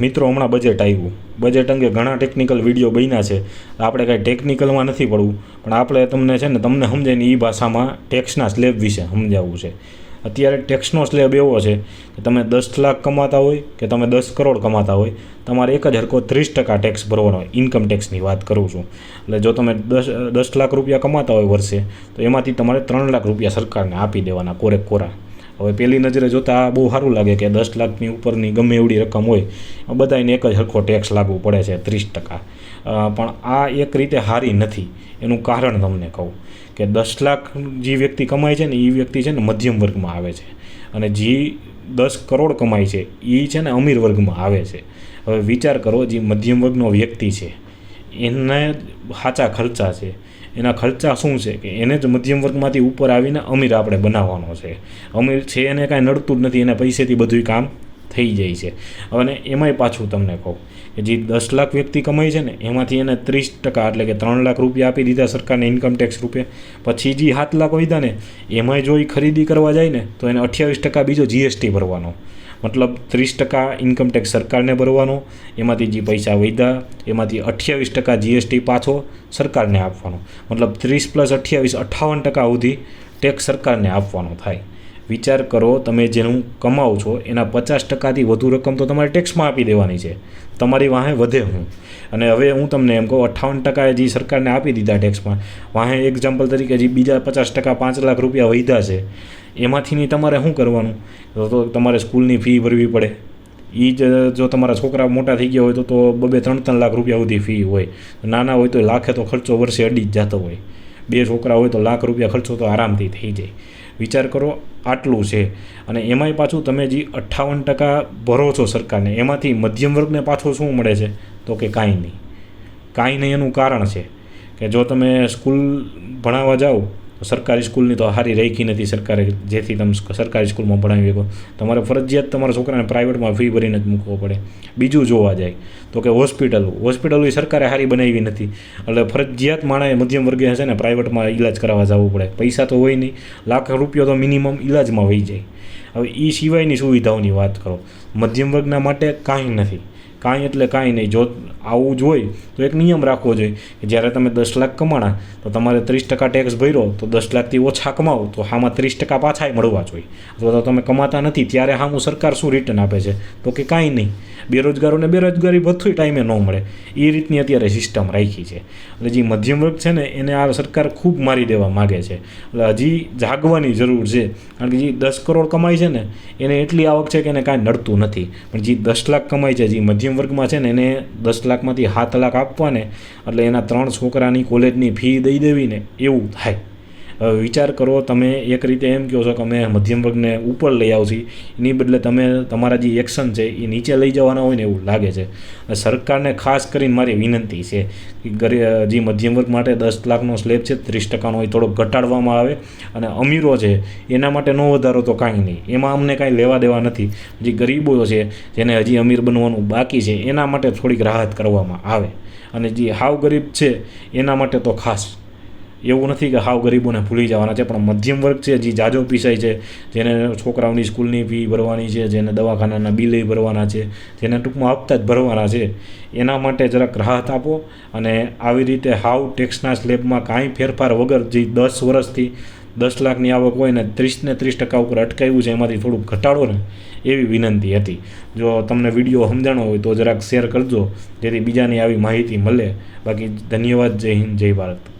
મિત્રો, હમણાં બજેટ આવ્યું. બજેટ અંગે ઘણા ટેકનિકલ વીડિયો બન્યા છે. આપણે કાંઈ ટેકનિકલમાં નથી પડવું, પણ આપણે તમને છે ને, તમને સમજાય ને એ ભાષામાં ટેક્સના સ્લેબ વિશે સમજાવવું છે. અત્યારે ટેક્સનો સ્લેબ એવો છે કે તમે દસ લાખ કમાતા હોય કે તમે દસ કરોડ કમાતા હોય, તમારે એક જ હરકો ત્રીસ ટકા ટેક્સ ભરવાનો હોય ઇન્કમ ટેક્સની વાત કરું છું. એટલે જો તમે દસ દસ લાખ રૂપિયા કમાતા હોય વર્ષે, તો એમાંથી તમારે ત્રણ લાખ રૂપિયા સરકારને આપી દેવાના કોરે કોરા. હવે પહેલી નજરે જોતાં બહુ સારું લાગે કે દસ લાખની ઉપરની ગમે એવડી રકમ હોય બધાને એક જ સરખો ટેક્સ લાગુ પડે છે, ત્રીસ ટકા. પણ આ એક રીતે હારી નથી. એનું કારણ તમને કહું કે દસ લાખ જે વ્યક્તિ કમાય છે ને એ વ્યક્તિ છે ને મધ્યમ વર્ગમાં આવે છે. અને જે દસ કરોડ કમાય છે એ છે ને અમીર વર્ગમાં આવે છે. હવે વિચાર કરો, જે મધ્યમ વર્ગનો વ્યક્તિ છે, એને સાચા ખર્ચા છે. એના ખર્ચા શું છે કે એને જ મધ્યમ વર્ગમાંથી ઉપર આવીને અમીર આપણે બનાવવાનો છે. અમીર છે એને કાંઈ નડતું જ નથી, એને પૈસેથી બધું કામ થઈ જાય છે. અને એમાંય પાછું તમને કહું કે જે દસ લાખ વ્યક્તિ કમાય છે ને, એમાંથી એને ત્રીસ ટકા એટલે કે ત્રણ લાખ રૂપિયા આપી દીધા સરકારને ઇન્કમ ટેક્સ રૂપે. પછી જે સાત લાખ વધ્યા ને, એમાંય જો એ ખરીદી કરવા જાય ને, તો એને અઠ્યાવીસ ટકા બીજો જીએસટી ભરવાનો. મતલબ ત્રીસ ટકા ઇન્કમ ટેક્સ સરકારને ભરવાનો, એમાંથી જે પૈસા વધ્યા એમાંથી અઠ્યાવીસ ટકા જીએસટી પાછો સરકારને આપવાનો. મતલબ ત્રીસ પ્લસ અઠ્યાવીસ, અઠ્ઠાવન ટકા સુધી ટેક્સ સરકારને આપવાનો થાય. વિચાર કરો, તમે જેનું કમાવો છો, એના પચાસ ટકાથી વધુ રકમ તો તમારે ટેક્સમાં આપી દેવાની છે. તમારી વાહે વધે હું. અને હવે હું તમને એમ કહું, અઠ્ઠાવન ટકા જે સરકારને આપી દીધા ટેક્સમાં વાહે એક્ઝામ્પલ તરીકે જે બીજા પચાસ ટકા પાંચ લાખ રૂપિયા વધ્યા છે એમાંથીની તમારે શું કરવાનું? તો તમારે સ્કૂલની ફી ભરવી પડે. એ જ જો તમારા છોકરા મોટા થઈ ગયા હોય તો તો બબે ત્રણ ત્રણ લાખ રૂપિયા સુધી ફી હોય. નાના હોય તો લાખે તો ખર્ચો વર્ષે અડી જ જતો હોય. બે છોકરા હોય તો લાખ રૂપિયા ખર્ચો તો આરામથી થઈ જાય. વિચાર કરો, આટલું છે. અને એમાંય પાછું તમે જે અઠ્ઠાવન ટકા ભરો છો સરકારને, એમાંથી મધ્યમ વર્ગને પાછો શું મળે છે? તો કે કાંઈ નહીં. કાંઈ નહીં એનું કારણ છે. કે જો તમે સ્કૂલ ભણાવવા જાઓ સરકારી સ્કૂલની તો હારી રેખી નથી સરકારે. જેથી તમે સરકારી સ્કૂલમાં ભણાવી શકો. તમારે ફરજિયાત તમારા છોકરાને પ્રાઇવેટમાં ફી ભરીને જ મૂકવો પડે. બીજું જોવા જાય તો કે હોસ્પિટલો. હોસ્પિટલો સરકારે સારી બનાવી નથી. એટલે ફરજિયાત માણસે મધ્યમ વર્ગે છે ને પ્રાઇવેટમાં ઈલાજ કરાવવા જવું પડે. પૈસા તો હોય નહીં. લાખ રૂપિયા તો મિનિમમ ઈલાજમાં વહી જાય. હવે એ સિવાયની સુવિધાઓની વાત કરો. મધ્યમ વર્ગના માટે કાંઈ નથી. કાંઈ એટલે કાંઈ નહીં. જો આવું જ હોય, તો એક નિયમ રાખવો જોઈએ જ્યારે તમે દસ લાખ કમાણા, તો તમારે ત્રીસ ટકા ટેક્સ ભર્યો, તો દસ લાખથી ઓછા કમાવો, તો આમાં ત્રીસ ટકા પાછા મળવા જોઈએ. અથવા તો તમે કમાતા નથી, ત્યારે સામું સરકાર શું રિટર્ન આપે છે? તો કે કાંઈ નહીં. બેરોજગારોને બેરોજગારી ભથ્થું ટાઈમે ન મળે. એ રીતની અત્યારે સિસ્ટમ રાખી છે. એટલે જે મધ્યમ વર્ગ છે ને, એને આ સરકાર ખૂબ મારી દેવા માગે છે. એટલે હજી જાગવાની જરૂર છે. કારણ કે જે દસ કરોડ કમાય છે ને, એને એટલી આવક છે કે એને કાંઈ નડતું નથી. પણ જે દસ લાખ કમાય છે, જે મધ્યમ વર્ગમાં છે ને એને દસ લાખમાંથી સાત લાખ આપવાને, એટલે એના ત્રણ છોકરાની કોલેજની ફી દઈ દેવી ને એવું થાય. વિચાર કરો, તમે એક રીતે એમ કહો છો કે અમે મધ્યમ વર્ગને ઉપર લઈ આવશી. એની બદલે તમે તમારા જે એક્શન છે, એ નીચે લઈ જવાના હોય ને એવું લાગે છે. સરકારને ખાસ કરીને મારી વિનંતી છે કે જે મધ્યમ વર્ગ માટે દસ લાખનો સ્લેબ છે, ત્રીસ ટકાનો એ થોડોક ઘટાડવામાં આવે. અને અમીરો છે, એના માટે ન વધારો તો કાંઈ નહીં. એમાં અમને કાંઈ લેવા દેવા નથી. જે ગરીબો છે, જેને હજી અમીર બનવાનું બાકી છે, એના માટે થોડીક રાહત કરવામાં આવે. અને જે હાવ ગરીબ છે, એના માટે તો ખાસ એવું નથી કે હાવ ગરીબોને ભૂલી જવાના છે, પણ મધ્યમ વર્ગ છે જે જાજો પીસાય છે, જેને છોકરાઓની સ્કૂલની ફી ભરવાની છે, જેને દવાખાનાના બિલે ભરવાના છે, જેને ટૂંકમાં હપ્તા જ ભરવાના છે, એના માટે જરાક રાહત આપો અને આવી રીતે હાવ ટેક્સના સ્લેબમાં કાંઈ ફેરફાર વગર જે દસ વર્ષથી દસ લાખની આવક હોય ને ત્રીસને ત્રીસ ટકા ઉપર અટકાવ્યું છે, એમાંથી થોડુંક ઘટાડો ને એવી વિનંતી હતી. જો તમને વીડિયો સમજાણો હોય તો જરાક શેર કરજો, જેથી બીજાની આવી માહિતી મળે. બાકી ધન્યવાદ, જય હિન્દ, જય ભારત.